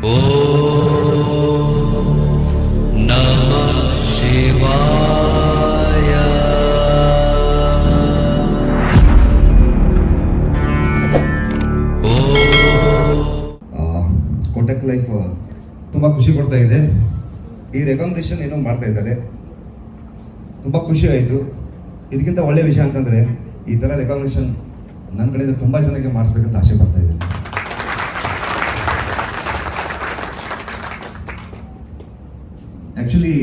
Contact life ತುಂಬ ಖುಷಿ ಕೊಡ್ತಾ ಇದೆ. ಈ ರೆಕಮೆಂಡೇಶನ್ ಏನೋ ಮಾಡ್ತಾ ಇದ್ದಾರೆ. ತುಂಬ ಖುಷಿ ಆಯಿತು. ಇದಕ್ಕಿಂತ ಒಳ್ಳೆಯ ವಿಷಯ ಅಂತಂದರೆ ಈ ಥರ ರೆಕಮೆಂಡೇಶನ್ ನನ್ನ ಕಡೆಯಿಂದ ತುಂಬ ಜನಕ್ಕೆ ಮಾಡಿಸ್ಬೇಕಂತ ಆಸೆ ಪಡ್ತಾ ಇದ್ದೀನಿ. ಆ್ಯಕ್ಚುಲಿ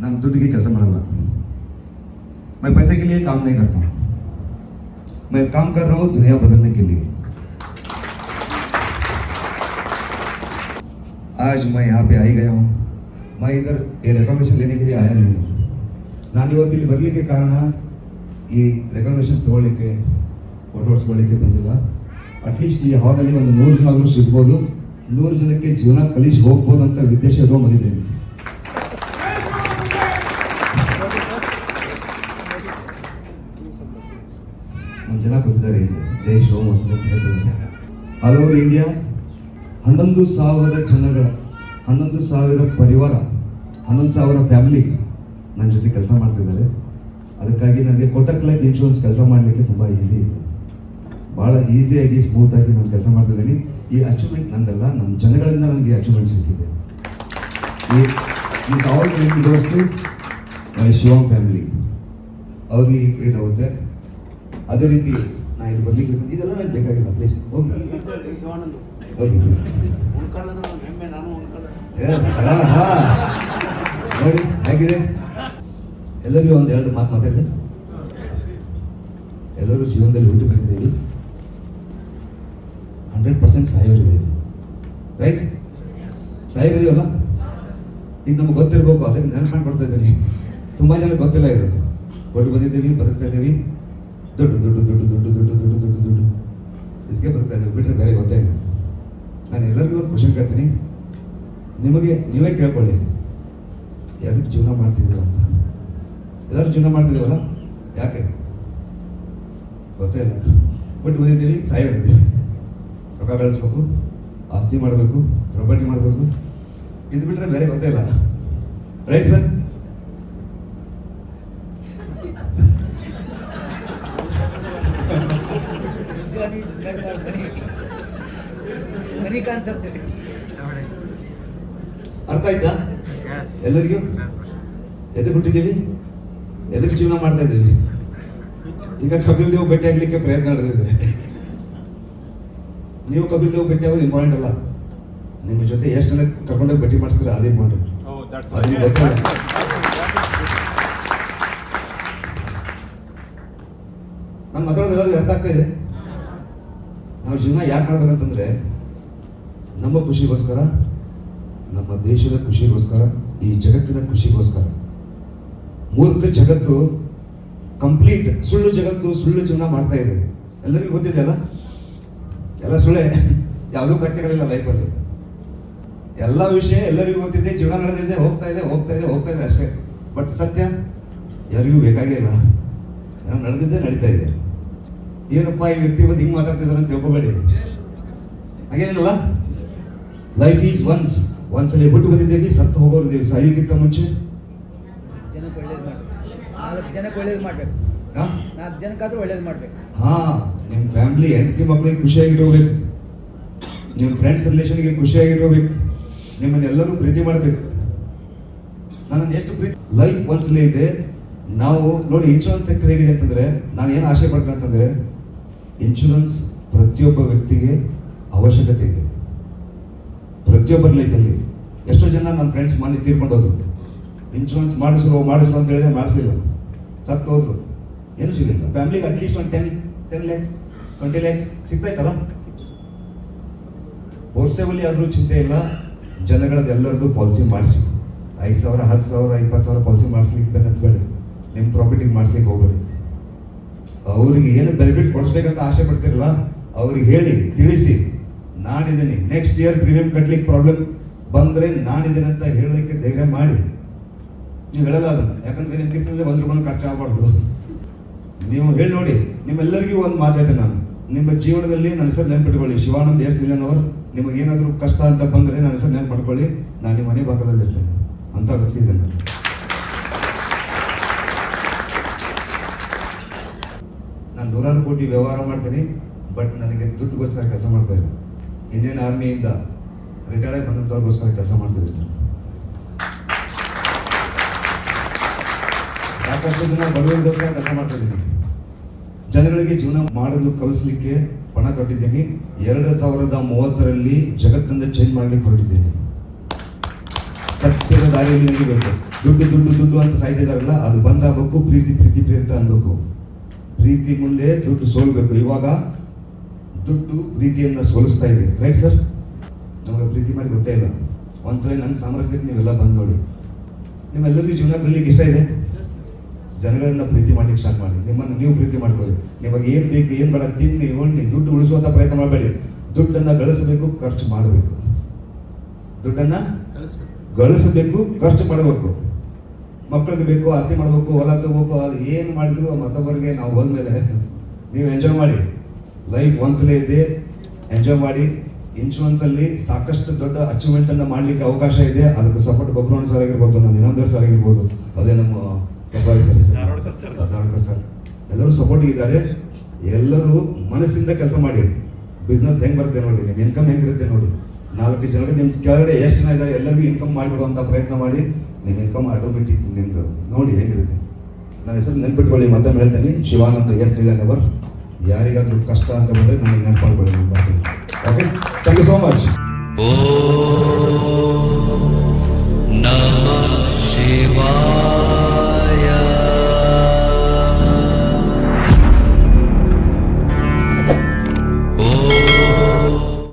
ನಾನು ದುಡ್ಡಿಗೆ ಕೆಲಸ ಮಾಡಲ್ಲ मैं पैसे के लिए काम नहीं करता हूँ मैं काम कर रहा हूँ दुनिया बदलने के लिए आज मैं यहाँ पे आई गया हूँ मैं इधर ये रिकॉग्निशन लेने के लिए आया नहीं हूँ ನಾನು ಇವತ್ತು ಇಲ್ಲಿ ಬರಲಿಕ್ಕೆ ಕಾರಣ ಈ ರೆಕಗ್ನೇಷನ್ ತೊಗೊಳ್ಳಿಕ್ಕೆ ಫೋಟೋ ಹೊಡ್ಸ್ಕೊಳ್ಳಿಕ್ಕೆ ಬಂದಿಲ್ಲ ಅಟ್ಲೀಸ್ಟ್ ಈ ಹಾಲಲ್ಲಿ ಒಂದು ನೂರು ಜನ ಆದರೂ ಸಿಗ್ಬೋದು ನೂರು ಜನಕ್ಕೆ ಜೀವನ ಕಲಿಸಿ ಹೋಗ್ಬೋದು ಅಂತ ಉದ್ದೇಶ ಇರೋ ಬಂದಿದ್ದೇನೆ ನಮ್ಮ ಜನ ಕೂತಿದ್ದಾರೆ ಜೈ Shivam Vasanta all over India, ಹನ್ನೊಂದು ಸಾವಿರ ಜನಗಳ, ಹನ್ನೊಂದು ಸಾವಿರ ಪರಿವಾರ, ಹನ್ನೊಂದು ಸಾವಿರ ಫ್ಯಾಮಿಲಿ ನನ್ನ ಜೊತೆ ಕೆಲಸ ಮಾಡ್ತಿದ್ದಾರೆ. ಅದಕ್ಕಾಗಿ ನನಗೆ ಕೋಟಕ್ ಲೈಫ್ ಇನ್ಶೂರೆನ್ಸ್ ಕೆಲಸ ಮಾಡಲಿಕ್ಕೆ ತುಂಬ ಈಸಿ ಇದೆ. ಭಾಳ ಈಸಿಯಾಗಿ ಸ್ಮೂತಾಗಿ ನಾನು ಕೆಲಸ ಮಾಡ್ತಿದ್ದೀನಿ. ಈ ಅಚೀವ್ಮೆಂಟ್ ನಂದಲ್ಲ ನಮ್ಮ ಜನಗಳಿಂದ ನನಗೆ ಅಚೀವ್ಮೆಂಟ್ ಸಿಕ್ಕಿದೆ. ಆಲ್ ಮೈ ಶಿವಮ್ ಫ್ಯಾಮಿಲಿ ಅವ್ರಿಗೆ ಈ ಕ್ರೀಡ್ ಆಗುತ್ತೆ. ಅದೇ ರೀತಿ ನಾ ಇಲ್ಲಿ ಬರ್ಲಿಕ್ಕೆ ಇದೆಲ್ಲ ನನಗೆ ಬೇಕಾಗಿಲ್ಲ ಪ್ಲೇಸ್ ಹೋಗಿ. ನೋಡಿ, ಹೇಗಿದೆ? ಎಲ್ಲರಿಗೂ ಒಂದು ಎರಡು ಮಾತು ಮಾತಾಡಿ. ಎಲ್ಲರೂ ಜೀವನದಲ್ಲಿ ಹುಟ್ಟು ಬಂದಿದ್ದೇವೆ ಹಂಡ್ರೆಡ್ ಪರ್ಸೆಂಟ್ ಸಾಯೋರಿದ್ದೇವೆ ರೈಟ್ ಸಾಯೋರಿದೀವಲ್ಲ ಈಗ ನಮ್ಗೆ ಗೊತ್ತಿರಬೇಕು, ಅದಕ್ಕೆ ನೆನಪು ಮಾಡ್ತಾ ಇದ್ದೀನಿ. ತುಂಬ ಜನ ಗೊತ್ತಿಲ್ಲ ಇದು. ಕೊಟ್ಟು ಬಂದಿದ್ದೀವಿ, ಬದುಕ್ತಾ ಇದ್ದೀವಿ. ದುಡ್ಡು ದುಡ್ಡು ದುಡ್ಡು ದುಡ್ಡು ದುಡ್ಡು ದುಡ್ಡು ದುಡ್ಡು ದುಡ್ಡು. ಇದಕ್ಕೆ ಬದುಕ್ತಾ ಇದ್ದೀವಿ. ಬಿಟ್ಟರೆ ಬೇರೆ ಗೊತ್ತೇ ಇಲ್ಲ. ನಾನು ಎಲ್ಲರಿಗೂ ಒಂದು ಕ್ವಶನ್ ಕೇಳ್ತೀನಿ. ನಿಮಗೆ ನೀವೇ ಕೇಳ್ಕೊಳ್ಳಿ. ಯಾವ್ದಕ್ಕೆ ಜೀವನ ಮಾಡ್ತಿದ್ದೀರ ಅಂತ. ಎಲ್ಲರೂ ಜೀವನ ಮಾಡ್ತಿದ್ದೀವಲ್ಲ? ಯಾಕೆ? ಗೊತ್ತೇ ಇಲ್ಲ. ಬಿಟ್ಟು ಬಂದಿದ್ದೀವಿ, ಸಾಯೋರಿದ್ದೀವಿ. ರೊಕ್ಕ ಬೆಳೆಸ್ಬೇಕು ಆಸ್ತಿ ಮಾಡಬೇಕು ಪ್ರಾಪರ್ಟಿ ಮಾಡಬೇಕು. ಇದು ಬಿಟ್ಟರೆ ಬೇರೆ ಗೊತ್ತೇ ಇಲ್ಲ. ರೈಟ್ ಸರ್ ಅರ್ಥ ಆಯ್ತಾ? ಎಲ್ಲರಿಗೂ? ಎದಕ್ಕೆ ಹುಟ್ಟಿದ್ದೀವಿ? ಎದಕ್ಕೆ ಜೀವನ ಮಾಡ್ತಾ ಇದ್ದೀವಿ? ಈಗ ಕಪಿಲ್ ದೇವ್ ಭೇಟಿ ಆಗ್ಲಿಕ್ಕೆ ಪ್ರಯತ್ನ ನಡೆದಿದೆ. ನೀವು ಕಪಿಲ್ ನೀವು ಭೇಟಿ ಆಗೋದು ಇಂಪಾರ್ಟೆಂಟ್ ಅಲ್ಲ. ನಿಮ್ಮ ಜೊತೆ ಎಷ್ಟು ಜನ ಕರ್ಕೊಂಡೋಗಿ ಭೇಟಿ ಮಾಡಿಸ್ತೀರ ಅದೇ ಇಂಪಾರ್ಟೆಂಟ್ ನಮ್ಮ ಅದು. ಗೊತ್ತಿಲ್ಲ. ನಾನು ಮಾತಾಡೋದು ಅರ್ಥ ಆಗ್ತಾ ಇದೆ. ನಾವು ಜೀವನ ಯಾಕೆ ಮಾಡ್ಬೇಕಂತಂದ್ರೆ ನಮ್ಮ ಖುಷಿಗೋಸ್ಕರ ನಮ್ಮ ದೇಶದ ಖುಷಿಗೋಸ್ಕರ ಈ ಜಗತ್ತಿನ ಖುಷಿಗೋಸ್ಕರ. ಮೂರ್ಖ ಜಗತ್ತು ಕಂಪ್ಲೀಟ್ ಸುಳ್ಳು ಜಗತ್ತು ಸುಳ್ಳು ಜೀವನ ಮಾಡ್ತಾ ಇದೆ. ಎಲ್ಲರಿಗೂ ಗೊತ್ತಿದೆ ಅಲ್ಲ ಎಲ್ಲ ಸುಳ್ಳೆ. ಯಾವುದೂ ಲೈಫ್ ಲೈಫಲ್ಲಿ ಎಲ್ಲ ವಿಷಯ ಎಲ್ಲರಿಗೂ ಗೊತ್ತಿದೆ ಜೀವನ ನಡೆದಿದೆ ಹೋಗ್ತಾ ಇದೆ ಹೋಗ್ತಾ ಇದೆ ಹೋಗ್ತಾ ಇದೆ ಅಷ್ಟೇ. ಬಟ್ ಸತ್ಯ ಯಾರಿಗೂ ಬೇಕಾಗಿಲ್ಲ ನಾನು ನಡೆದಿದ್ದೆ ನಡೀತಾ ಇದೆ. ಏನಪ್ಪ ಈ ವ್ಯಕ್ತಿ ಬಂದು ಹಿಂಗೆ ಮಾತಾಡ್ತಿದ್ದಾರೆ ಅಂತ ತಿಳ್ಕೊಬೇಡಿ. ಹಾಗೇನಿಲ್ಲ? ಲೈಫ್ ಈಸ್ ಒನ್ಸ್ ಒಂದ್ಸಲಿ ಬಿಟ್ಟು ಬಂದಿದ್ದೀವಿ ಸತ್ತು ಹೋಗೋರಿದ್ದೀವಿ ಸಾಯೋಕ್ಕಿಂತ ಮುಂಚೆ? ಜನಕ್ಕೆ ಒಳ್ಳೇದು ಮಾಡ್ಬೇಕು. ನಾಲ್ಕು ಜನಕ್ಕೆ ಒಳ್ಳೇದು ಮಾಡ್ಬೇಕು. ಹಾ? ನಾಲ್ಕು ಜನಕ್ಕಾದ್ರೂ ಒಳ್ಳೇದು ಮಾಡ್ಬೇಕು. ಹಾ. ನಿಮ್ಮ ಫ್ಯಾಮಿಲಿ ಹೆಂಡತಿ ಮಕ್ಕಳಿಗೆ ಖುಷಿಯಾಗಿಟ್ಕೋಬೇಕು ನಿಮ್ಮ ಫ್ರೆಂಡ್ಸ್ ರಿಲೇಷನ್ಗೆ ಖುಷಿಯಾಗಿಟ್ಕೋಬೇಕು ನಿಮ್ಮನ್ನೆಲ್ಲರೂ ಪ್ರೀತಿ ಮಾಡಬೇಕು. ನನ್ನನ್ನು ಎಷ್ಟು ಪ್ರೀತಿ ಲೈಫ್ ಒಂದ್ಸಲಿ ಇದೆ. ನಾವು ನೋಡಿ ಇನ್ಶೂರೆನ್ಸ್ ಸೆಕ್ಟರ್ ಹೇಗಿದೆ ಅಂತಂದರೆ, ನಾನು ಏನು ಆಸೆ ಪಡ್ತೇನೆ ಅಂತಂದ್ರೆ ಇನ್ಶೂರೆನ್ಸ್ ಪ್ರತಿಯೊಬ್ಬ ವ್ಯಕ್ತಿಗೆ ಅವಶ್ಯಕತೆ ಇದೆ. ಪ್ರತಿಯೊಬ್ಬರ ಲೈಫಲ್ಲಿ ಎಷ್ಟೋ ಜನ ನನ್ನ ಫ್ರೆಂಡ್ಸ್ ಮಾಡಿ ತೀರ್ಕೊಂಡೋದ್ರು ಇನ್ಶೂರೆನ್ಸ್ ಮಾಡಿಸ್ರು ಮಾಡಿಸ್ರು ಅಂತ ಹೇಳಿದ್ರೆ ಮಾಡಿಸ್ಲಿಲ್ಲ. ಸತ್ತು ಹೋದ್ರು ಏನು ಸಿಗಲಿಲ್ಲ. ಫ್ಯಾಮಿಲಿಗೆ ಅಟ್ಲೀಸ್ಟ್ ಒಂದು ten ten lakhs twenty lakhs ಸಿಗ್ತೈತಲ್ಲ forcibly ಆದರೂ ಚಿಂತೆ ಇಲ್ಲ. ಜನಗಳದ್ದೆಲ್ಲರದ್ದು ಪಾಲಿಸಿ ಮಾಡಿಸಿ. ಐದು ಸಾವಿರ, ಹತ್ತು ಸಾವಿರ, ಇಪ್ಪತ್ತು ಸಾವಿರ ಪಾಲಿಸಿ ಮಾಡಿಸ್ಲಿಕ್ಕೆ ಬೆನ್ನತ್ಬೇಡಿ ನಿಮ್ಮ ಪ್ರಾಪರ್ಟಿಗೆ ಮಾಡಿಸ್ಲಿಕ್ಕೆ ಹೋಗ್ಬೇಡಿ. ಅವ್ರಿಗೆ ಏನು ಬೆನಿಫಿಟ್ ಕೊಡಿಸ್ಬೇಕಂತ ಆಸೆ ಪಡ್ತಿರಲ್ಲ, ಅವ್ರಿಗೆ ಹೇಳಿ, ತಿಳಿಸಿ. ನಾನಿದ್ದೀನಿ. ನೆಕ್ಸ್ಟ್ ಇಯರ್ ಪ್ರೀಮಿಯಂ ಕಟ್ಲಿಕ್ಕೆ ಪ್ರಾಬ್ಲಮ್ ಬಂದರೆ ನಾನಿದ್ದೀನಿ ಅಂತ ಹೇಳಲಿಕ್ಕೆ ಧೈರ್ಯ ಮಾಡಿ. ನೀವು ಹೇಳಲ್ಲ ಅದನ್ನು. ಯಾಕಂದ್ರೆ ನಿಮ್ಮ ಒಂದು ರೂಪಾಯಿ ಖರ್ಚಾಗಬಾರ್ದು. ನೀವು ಹೇಳಿ ನೋಡಿ, ನಿಮ್ಮೆಲ್ಲರಿಗೂ ಒಂದು ಮಾತಾಡ್ತೇನೆ ನಾನು. ನಿಮ್ಮ ಜೀವನದಲ್ಲಿ ನನ್ನ ಹೆಸರು ನೆನ್ಪಿಟ್ಕೊಳ್ಳಿ. ಶಿವಾನಂದ್ ಎಸ್ ಅವರು ನಿಮಗೇನಾದರೂ ಕಷ್ಟ ಅಂತ ಬಂದರೆ ನನ್ನ ಹೆಸರು ನೆನಪು ಮಾಡ್ಕೊಳ್ಳಿ ನಾನು ನಿಮ್ಮ ಮನೆ ಭಾಗದಲ್ಲಿ ಅಂತ ಇದೆ ನಾನು. ನಾನು ನೂರಾರು ಕೋಟಿ ವ್ಯವಹಾರ ಮಾಡ್ತೀನಿ, ಬಟ್ ನನಗೆ ದುಡ್ಡುಗೋಸ್ಕರ ಕೆಲಸ ಮಾಡ್ತಾ ಇಲ್ಲ. ಇಂಡಿಯನ್ ಆರ್ಮಿಯಿಂದ ರಿಟೈರ್ಡ್ ಬಂದಂಥವ್ರಿಗೋಸ್ಕರ ಕೆಲಸ ಮಾಡ್ತಾ ಇದ್ದೀನಿ. ಸಾಕಷ್ಟು ಜನ ಬಡವರಿಗೋಸ್ಕರ ಕೆಲಸ ಮಾಡ್ತಾ ಇದ್ದೀನಿ ಜನಗಳಿಗೆ ಜೀವನ ಮಾಡಲು ಕಲಿಸ್ಲಿಕ್ಕೆ ಪಣ ತೊಟ್ಟಿದ್ದೀನಿ. ಎರಡು ಸಾವಿರದ ಮೂವತ್ತರಲ್ಲಿ ಜಗತ್ತನ್ನು ಚೇಂಜ್ ಮಾಡ್ಲಿಕ್ಕೆ ಹೊರಟಿದ್ದೀನಿ. ಸತ್ಯದ ದಾರಿಯಲ್ಲಿ ಬೇಕು ದುಡ್ಡು ದುಡ್ಡು ದುಡ್ಡು ಅಂತ ಸಾಯ್ತಿದಾರಲ್ಲ, ಅದು ಬಂದಾಗಬೇಕು, ಪ್ರೀತಿ ಪ್ರೀತಿ ಪ್ರೀತಿ ಅನ್ಬೇಕು. ಪ್ರೀತಿ ಮುಂದೆ ದುಡ್ಡು ಸೋಲ್ಬೇಕು. ಇವಾಗ ದುಡ್ಡು ಪ್ರೀತಿಯನ್ನು ಸೋಲಿಸ್ತಾ ಇದೆ ರೈಟ್ ಸರ್ ನಮಗೆ ಪ್ರೀತಿ ಮಾಡಿ ಗೊತ್ತೇ ಇಲ್ಲ. ಒಂದ್ಸಲ ನನ್ನ ಸಾಮ್ರಾಜ್ಯಕ್ಕೆ ನೀವೆಲ್ಲ ಬಂದು ನೋಡಿ. ನಿಮ್ಮೆಲ್ಲರಿಗೂ ಜೀವನ ಕಲಿಲಿಕ್ಕೆ ಇಷ್ಟ ಇದೆ? ಜನಗಳನ್ನ ಪ್ರೀತಿ ಮಾಡ್ಲಿಕ್ಕೆ ಸ್ಟಾರ್ಟ್ ಮಾಡಿ. ನಿಮ್ಮನ್ನು ನೀವು ಪ್ರೀತಿ ಮಾಡ್ಕೊಳ್ಳಿ. ನಿಮಗೆ ಏನು ಬೇಕು ಏನು ಬೇಡ ತಿನ್ನಿ ಉಣ್ಣಿ ದುಡ್ಡು ಉಳಿಸುವಂತ ಪ್ರಯತ್ನ ಮಾಡಬೇಡಿ. ದುಡ್ಡನ್ನ ಗಳಿಸಬೇಕು ಖರ್ಚು ಮಾಡಬೇಕು. ದುಡ್ಡನ್ನ ಗಳಿಸಬೇಕು. ಖರ್ಚು ಮಾಡಬೇಕು. ಮಕ್ಕಳಿಗೆ ಬೇಕು ಆಸ್ತಿ ಮಾಡಬೇಕು ಹೊಲ ತಗೋಬೇಕು ಅದು ಏನು ಮಾಡಿದ್ರು ಮತ್ತೊಬ್ಬರಿಗೆ ನಾವು ಹೋದ್ಮೇಲೆ ನೀವು ಎಂಜಾಯ್ ಮಾಡಿ. ಲೈಫ್ ಒಂದ್ಸಲ ಇದೆ ಎಂಜಾಯ್ ಮಾಡಿ. ಇನ್ಶೂರೆನ್ಸ್ ಅಲ್ಲಿ ಸಾಕಷ್ಟು ದೊಡ್ಡ ಅಚೀವ್ಮೆಂಟನ್ನು ಅನ್ನ ಮಾಡ್ಲಿಕ್ಕೆ ಅವಕಾಶ ಇದೆ. ಅದಕ್ಕೆ ಸಪೋರ್ಟ್ ಬಬ್ರವಣ ಸರ್ ಆಗಿರ್ಬೋದು ನಮ್ಮ ಇನ್ನೊಂದು ಸರ್ ಆಗಿರ್ಬೋದು ಅದೇ ನಮ್ಮ ಸಾರಿ ಸರ್ ಧಾರವಾಡ ಸರ್ ಇದ್ದಾರೆ ಎಲ್ಲರೂ ಮನಸ್ಸಿಂದ ಕೆಲಸ ಮಾಡಿ. ಬಿಸ್ನೆಸ್ ಹೆಂಗ್ ಬರುತ್ತೆ ನೋಡಿ ನಿಮ್ಮ ಇನ್ಕಮ್ ಹೆಂಗಿರುತ್ತೆ ನೋಡಿ. ನಾಲ್ಕು ಜನರು ನಿಮ್ಮ ಕೆಳಗಡೆ ಎಷ್ಟು ಜನ ಇದ್ದಾರೆ, ಎಲ್ಲರಿಗೂ ಇನ್ಕಮ್ ಮಾಡಿಬಿಡುವಂಥ ಪ್ರಯತ್ನ ಮಾಡಿ ನಿಮ್ಮ ಇನ್ಕಮ್ ಆಟೋಮೆಟಿಕ್ ನಿಮ್ಮದು ನೋಡಿ ಹೆಂಗಿರುತ್ತೆ. ನನ್ನ ಹೆಸರು ನೆನ್ಪಿಟ್ಕೊಳ್ಳಿ ಮತ್ತೆ ಹೇಳ್ತೀನಿ. ಶಿವಾನಂದ ಎಸ್ ನೆವರ್ ಯಾರಿಗಾದ್ರೂ ಕಷ್ಟ ಅಂತ ಬಂದರೆ ನನಗೆ ನೆನಪಾಡ್ಕೊಳ್ಳಿ okay thank you so much